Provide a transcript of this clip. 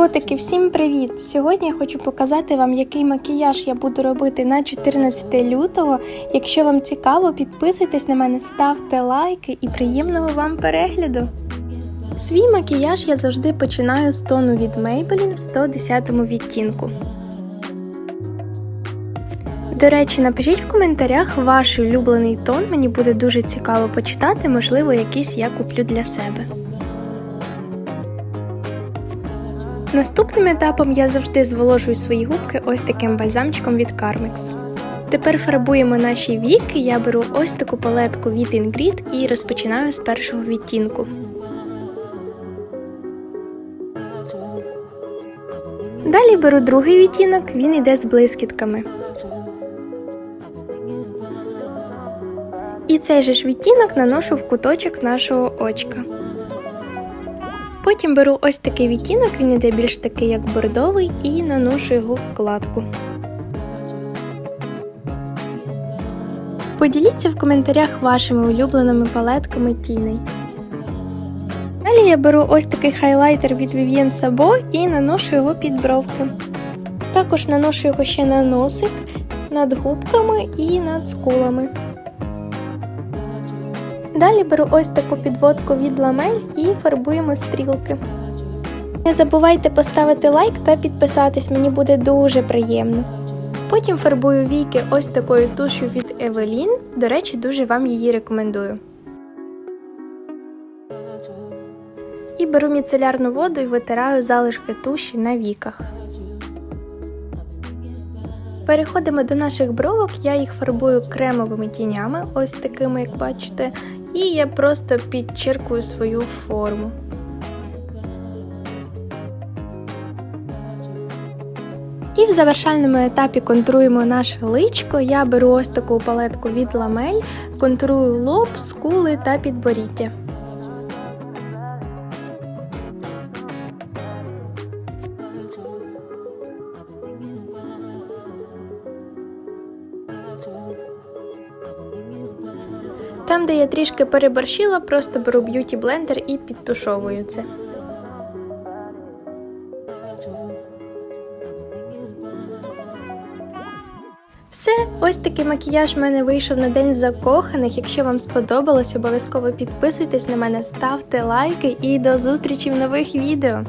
Котики, всім привіт! Сьогодні я хочу показати вам, який макіяж я буду робити на 14 лютого. Якщо вам цікаво, підписуйтесь на мене, ставте лайки і приємного вам перегляду. Свій макіяж я завжди починаю з тону від Maybelline в 110 відтінку. До речі, напишіть в коментарях ваш улюблений тон, мені буде дуже цікаво почитати, можливо, якийсь я куплю для себе. Наступним етапом я завжди зволожую свої губки ось таким бальзамчиком від Carmex. Тепер фарбуємо наші віки, я беру ось таку палетку від Ingrid і розпочинаю з першого відтінку. Далі беру другий відтінок, він йде з блискітками. І цей же ж відтінок наношу в куточок нашого очка. Потім беру ось такий відтінок, він іде більш такий як бордовий, і наношу його вкладку. Поділіться в коментарях вашими улюбленими палетками тіней. Далі я беру ось такий хайлайтер від Vivien Sabo і наношу його під бровки. Також наношу його ще на носик, над губками і над скулами. Далі беру ось таку підводку від ламель і фарбуємо стрілки. Не забувайте поставити лайк та підписатись, мені буде дуже приємно. Потім фарбую війки ось такою тушю від Evelyn. До речі, дуже вам її рекомендую. І беру міцелярну воду і витираю залишки туші на віках. Переходимо до наших бровок, я їх фарбую кремовими тінями, ось такими, як бачите, і я просто підчеркую свою форму. І в завершальному етапі контруємо наше личко. Я беру ось таку палетку від ламель, контурую лоб, скули та підборіддя. Там, де я трішки переборщила, просто беру б'юті блендер і підтушовую це. Все, ось такий макіяж в мене вийшов на день закоханих. Якщо вам сподобалось, обов'язково підписуйтесь на мене, ставте лайки і до зустрічі в нових відео.